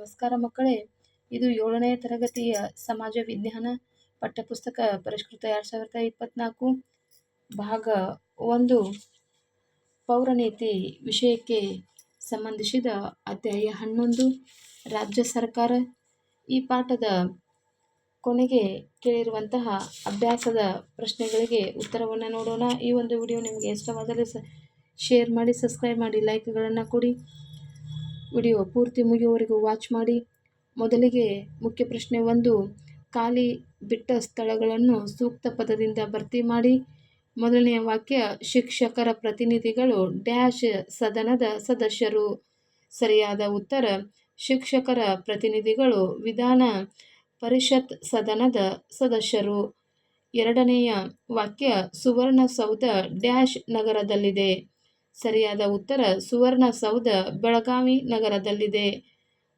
ನಮಸ್ಕಾರ ಮಕ್ಕಳೇ. ಇದು ಏಳನೇ ತರಗತಿಯ ಸಮಾಜ ವಿಜ್ಞಾನ ಪಠ್ಯಪುಸ್ತಕ ಪರಿಷ್ಕೃತ ಎರಡು ಸಾವಿರದ ಇಪ್ಪತ್ತ್ನಾಲ್ಕು ಭಾಗ ಒಂದು. ಪೌರನೀತಿ ವಿಷಯಕ್ಕೆ ಸಂಬಂಧಿಸಿದ ಅಧ್ಯಾಯ ಹನ್ನೊಂದು. ರಾಜ್ಯ ಸರ್ಕಾರ ಈ ಪಾಠದ ಕೊನೆಗೆ ಕೇಳಿರುವಂತಹ ಅಭ್ಯಾಸದ ಪ್ರಶ್ನೆಗಳಿಗೆ ಉತ್ತರವನ್ನು ನೋಡೋಣ. ಈ ಒಂದು ವಿಡಿಯೋ ನಿಮಗೆ ಇಷ್ಟವಾದರೆ ಶೇರ್ ಮಾಡಿ ಸಬ್ಸ್ಕ್ರೈಬ್ ಮಾಡಿ ಲೈಕ್ಗಳನ್ನು ಕೊಡಿ. ವಿಡಿಯೋ ಪೂರ್ತಿ ಮುಗಿಯುವವರೆಗೂ ವಾಚ್ ಮಾಡಿ. ಮೊದಲಿಗೆ ಮುಖ್ಯ ಪ್ರಶ್ನೆ ಒಂದು, ಖಾಲಿ ಬಿಟ್ಟ ಸ್ಥಳಗಳನ್ನು ಸೂಕ್ತ ಪದದಿಂದ ಭರ್ತಿ ಮಾಡಿ. ಮೊದಲನೆಯ ವಾಕ್ಯ, ಶಿಕ್ಷಕರ ಪ್ರತಿನಿಧಿಗಳು ಡ್ಯಾಶ್ ಸದನದ ಸದಸ್ಯರು. ಸರಿಯಾದ ಉತ್ತರ, ಶಿಕ್ಷಕರ ಪ್ರತಿನಿಧಿಗಳು ವಿಧಾನ ಪರಿಷತ್ ಸದನದ ಸದಸ್ಯರು. ಎರಡನೆಯ ವಾಕ್ಯ, ಸುವರ್ಣಸೌಧ ಡ್ಯಾಶ್ ನಗರದಲ್ಲಿದೆ. ಸರಿಯಾದ ಉತ್ತರ ಸುವರ್ಣಸೌಧ ಬೆಳಗಾವಿ ನಗರದಲ್ಲಿದೆ.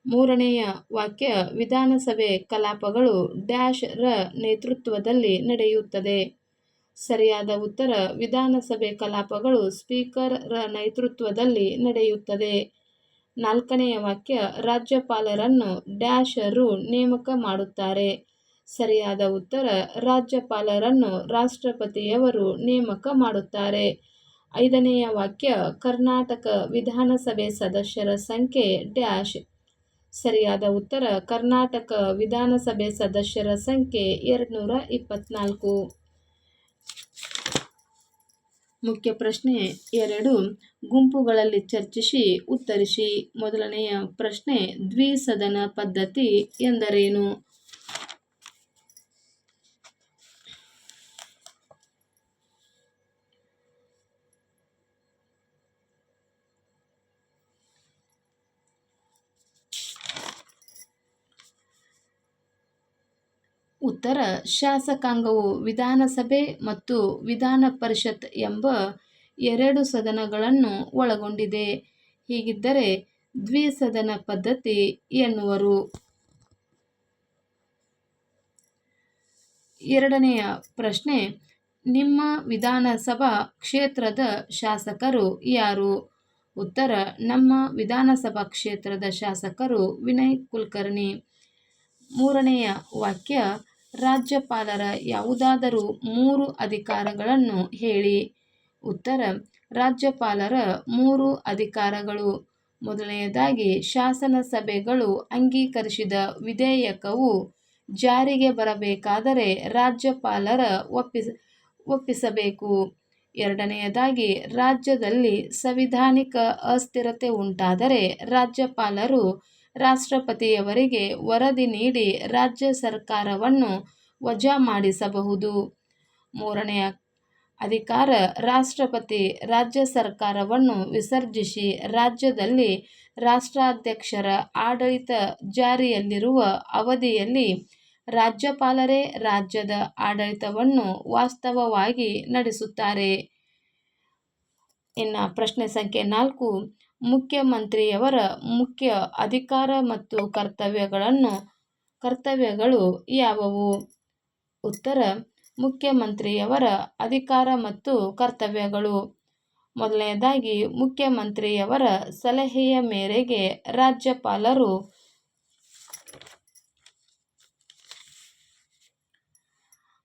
ಮೂರನೆಯ ವಾಕ್ಯ ವಿಧಾನಸಭೆ ಕಲಾಪಗಳು ಡ್ಯಾಶ್ ರ ನೇತೃತ್ವದಲ್ಲಿ ನಡೆಯುತ್ತದೆ. ಸರಿಯಾದ ಉತ್ತರ ವಿಧಾನಸಭೆ ಕಲಾಪಗಳು ಸ್ಪೀಕರ್ ರ ನೇತೃತ್ವದಲ್ಲಿ ನಡೆಯುತ್ತದೆ. ನಾಲ್ಕನೆಯ ವಾಕ್ಯ ರಾಜ್ಯಪಾಲರನ್ನು ಡ್ಯಾಶ್ ರು ನೇಮಕ ಮಾಡುತ್ತಾರೆ. ಸರಿಯಾದ ಉತ್ತರ ರಾಜ್ಯಪಾಲರನ್ನು ರಾಷ್ಟ್ರಪತಿಯವರು ನೇಮಕ ಮಾಡುತ್ತಾರೆ. ಐದನೆಯ ವಾಕ್ಯ, ಕರ್ನಾಟಕ ವಿಧಾನಸಭೆ ಸದಸ್ಯರ ಸಂಖ್ಯೆ ಡ್ಯಾಶ್. ಸರಿಯಾದ ಉತ್ತರ, ಕರ್ನಾಟಕ ವಿಧಾನಸಭೆ ಸದಸ್ಯರ ಸಂಖ್ಯೆ ಎರಡುನೂರ ಇಪ್ಪತ್ನಾಲ್ಕು. ಮುಖ್ಯ ಪ್ರಶ್ನೆ ಎರಡು, ಗುಂಪುಗಳಲ್ಲಿ ಚರ್ಚಿಸಿ ಉತ್ತರಿಸಿ. ಮೊದಲನೆಯ ಪ್ರಶ್ನೆ, ದ್ವಿಸದನ ಪದ್ಧತಿ ಎಂದರೇನು? ಉತ್ತರ, ಶಾಸಕಾಂಗವು ವಿಧಾನಸಭೆ ಮತ್ತು ವಿಧಾನ ಪರಿಷತ್ ಎಂಬ ಎರಡು ಸದನಗಳನ್ನು ಒಳಗೊಂಡಿದೆ. ಹೀಗಿದ್ದರೆ ದ್ವಿಸದನ ಪದ್ಧತಿ ಎನ್ನುವರು. ಎರಡನೆಯ ಪ್ರಶ್ನೆ, ನಿಮ್ಮ ವಿಧಾನಸಭಾ ಕ್ಷೇತ್ರದ ಶಾಸಕರು ಯಾರು? ಉತ್ತರ, ನಮ್ಮ ವಿಧಾನಸಭಾ ಕ್ಷೇತ್ರದ ಶಾಸಕರು ವಿನಯ್ ಕುಲಕರ್ಣಿ. ಮೂರನೆಯ ವಾಕ್ಯ ರಾಜ್ಯಪಾಲರ ಯಾವುದಾದರೂ ಮೂರು ಅಧಿಕಾರಗಳನ್ನು ಹೇಳಿ. ಉತ್ತರ, ರಾಜ್ಯಪಾಲರ ಮೂರು ಅಧಿಕಾರಗಳು. ಮೊದಲನೆಯದಾಗಿ, ಶಾಸನ ಸಭೆಗಳು ಅಂಗೀಕರಿಸಿದ ವಿಧೇಯಕವು ಜಾರಿಗೆ ಬರಬೇಕಾದರೆ ರಾಜ್ಯಪಾಲರ ಒಪ್ಪಿಸ, ಒಪ್ಪಿಸಬೇಕು. ಎರಡನೆಯದಾಗಿ, ರಾಜ್ಯದಲ್ಲಿ ಸಂವಿಧಾನಿಕ ಅಸ್ಥಿರತೆ ಉಂಟಾದರೆ ರಾಜ್ಯಪಾಲರು ರಾಷ್ಟ್ರಪತಿಯವರಿಗೆ ವರದಿ ನೀಡಿ ರಾಜ್ಯ ಸರ್ಕಾರವನ್ನು ವಜಾ ಮಾಡಿಸಬಹುದು. ಮೂರನೆಯ ಅಧಿಕಾರ, ರಾಷ್ಟ್ರಪತಿ ರಾಜ್ಯ ಸರ್ಕಾರವನ್ನು ವಿಸರ್ಜಿಸಿ ರಾಜ್ಯದಲ್ಲಿ ರಾಷ್ಟ್ರಾಧ್ಯಕ್ಷರ ಆಡಳಿತ ಜಾರಿಯಲ್ಲಿರುವ ಅವಧಿಯಲ್ಲಿ ರಾಜ್ಯಪಾಲರೇ ರಾಜ್ಯದ ಆಡಳಿತವನ್ನು ವಾಸ್ತವವಾಗಿ ನಡೆಸುತ್ತಾರೆ. ಇನ್ನು ಪ್ರಶ್ನೆ ಸಂಖ್ಯೆ ನಾಲ್ಕು ಮುಖ್ಯಮಂತ್ರಿಯವರ ಮುಖ್ಯ ಅಧಿಕಾರ ಮತ್ತು ಕರ್ತವ್ಯಗಳನ್ನು, ಕರ್ತವ್ಯಗಳು ಯಾವುವು? ಉತ್ತರ, ಮುಖ್ಯಮಂತ್ರಿಯವರ ಅಧಿಕಾರ ಮತ್ತು ಕರ್ತವ್ಯಗಳು. ಮೊದಲನೆಯದಾಗಿ, ಮುಖ್ಯಮಂತ್ರಿಯವರ ಸಲಹೆಯ ಮೇರೆಗೆ ರಾಜ್ಯಪಾಲರು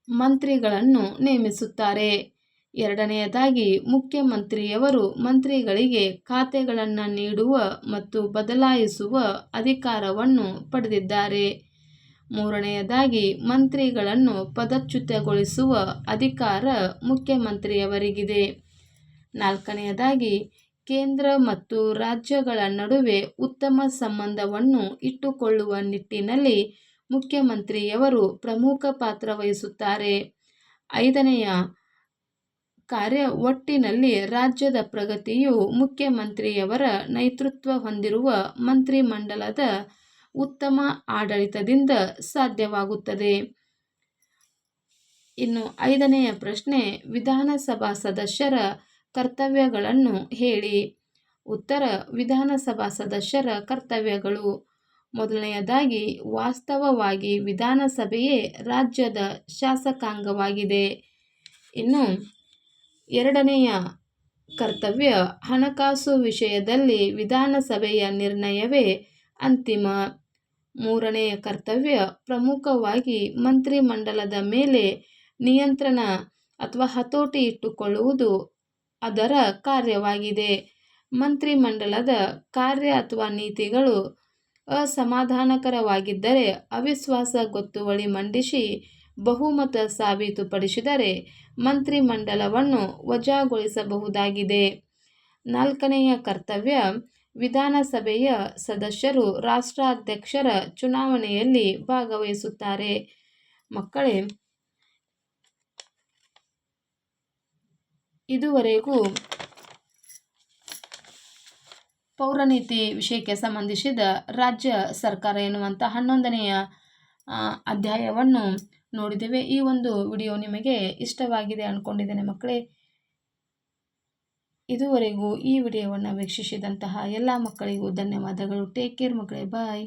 ಮಂತ್ರಿಗಳನ್ನು ನೇಮಿಸುತ್ತಾರೆ. ಎರಡನೆಯದಾಗಿ, ಮುಖ್ಯಮಂತ್ರಿಯವರು ಮಂತ್ರಿಗಳಿಗೆ ಖಾತೆಗಳನ್ನು ನೀಡುವ ಮತ್ತು ಬದಲಾಯಿಸುವ ಅಧಿಕಾರವನ್ನು ಪಡೆದಿದ್ದಾರೆ. ಮೂರನೆಯದಾಗಿ, ಮಂತ್ರಿಗಳನ್ನು ಪದಚ್ಯುತಗೊಳಿಸುವ ಅಧಿಕಾರ ಮುಖ್ಯಮಂತ್ರಿಯವರಿಗಿದೆ. ನಾಲ್ಕನೆಯದಾಗಿ, ಕೇಂದ್ರ ಮತ್ತು ರಾಜ್ಯಗಳ ನಡುವೆ ಉತ್ತಮ ಸಂಬಂಧವನ್ನು ಇಟ್ಟುಕೊಳ್ಳುವ ನಿಟ್ಟಿನಲ್ಲಿ ಮುಖ್ಯಮಂತ್ರಿಯವರು ಪ್ರಮುಖ ಪಾತ್ರ ವಹಿಸುತ್ತಾರೆ. ಐದನೆಯ ಕಾರ್ಯ ಒಟ್ಟಿನಲ್ಲಿ ರಾಜ್ಯದ ಪ್ರಗತಿಯು ಮುಖ್ಯಮಂತ್ರಿಯವರ ನೇತೃತ್ವ ಹೊಂದಿರುವ ಮಂತ್ರಿಮಂಡಲದ ಉತ್ತಮ ಆಡಳಿತದಿಂದ ಸಾಧ್ಯವಾಗುತ್ತದೆ. ಇನ್ನು ಐದನೆಯ ಪ್ರಶ್ನೆ, ವಿಧಾನಸಭಾ ಸದಸ್ಯರ ಕರ್ತವ್ಯಗಳನ್ನು ಹೇಳಿ. ಉತ್ತರ, ವಿಧಾನಸಭಾ ಸದಸ್ಯರ ಕರ್ತವ್ಯಗಳು. ಮೊದಲನೆಯದಾಗಿ, ವಾಸ್ತವವಾಗಿ ವಿಧಾನಸಭೆಯೇ ರಾಜ್ಯದ ಶಾಸಕಾಂಗವಾಗಿದೆ. ಇನ್ನು ಎರಡನೆಯ ಕರ್ತವ್ಯ ಹಣಕಾಸು ವಿಷಯದಲ್ಲಿ ವಿಧಾನಸಭೆಯ ನಿರ್ಣಯವೇ ಅಂತಿಮ. ಮೂರನೆಯ ಕರ್ತವ್ಯ ಪ್ರಮುಖವಾಗಿ ಮಂತ್ರಿಮಂಡಲದ ಮೇಲೆ ನಿಯಂತ್ರಣ ಅಥವಾ ಹತೋಟಿ ಇಟ್ಟುಕೊಳ್ಳುವುದು ಅದರ ಕಾರ್ಯವಾಗಿದೆ. ಮಂತ್ರಿಮಂಡಲದ ಕಾರ್ಯ ಅಥವಾ ನೀತಿಗಳು ಅಸಮಾಧಾನಕರವಾಗಿದ್ದರೆ ಅವಿಶ್ವಾಸ ಗೊತ್ತುವಳಿ ಮಂಡಿಸಿ ಬಹುಮತ ಸಾಬೀತುಪಡಿಸಿದರೆ ಮಂತ್ರಿಮಂಡಲವನ್ನು ವಜಾಗೊಳಿಸಬಹುದಾಗಿದೆ. ನಾಲ್ಕನೆಯ ಕರ್ತವ್ಯ, ವಿಧಾನಸಭೆಯ ಸದಸ್ಯರು ರಾಷ್ಟ್ರಾಧ್ಯಕ್ಷರ ಚುನಾವಣೆಯಲ್ಲಿ ಭಾಗವಹಿಸುತ್ತಾರೆ. ಮಕ್ಕಳೇ, ಇದುವರೆಗೂ ಪೌರನೀತಿ ವಿಷಯಕ್ಕೆ ಸಂಬಂಧಿಸಿದ ರಾಜ್ಯ ಸರ್ಕಾರ ಎನ್ನುವಂಥ ಹನ್ನೊಂದನೆಯ ಅಧ್ಯಾಯವನ್ನು ನೋಡಿದ್ದೇವೆ. ಈ ಒಂದು ವಿಡಿಯೋ ನಿಮಗೆ ಇಷ್ಟವಾಗಿದೆ ಅಂದ್ಕೊಂಡಿದ್ದೇನೆ ಮಕ್ಕಳೇ. ಇದುವರೆಗೂ ಈ ವಿಡಿಯೋವನ್ನು ವೀಕ್ಷಿಸಿದಂತಹ ಎಲ್ಲ ಮಕ್ಕಳಿಗೂ ಧನ್ಯವಾದಗಳು. ಟೇಕ್ ಕೇರ್ ಮಕ್ಕಳೇ. ಬಾಯ್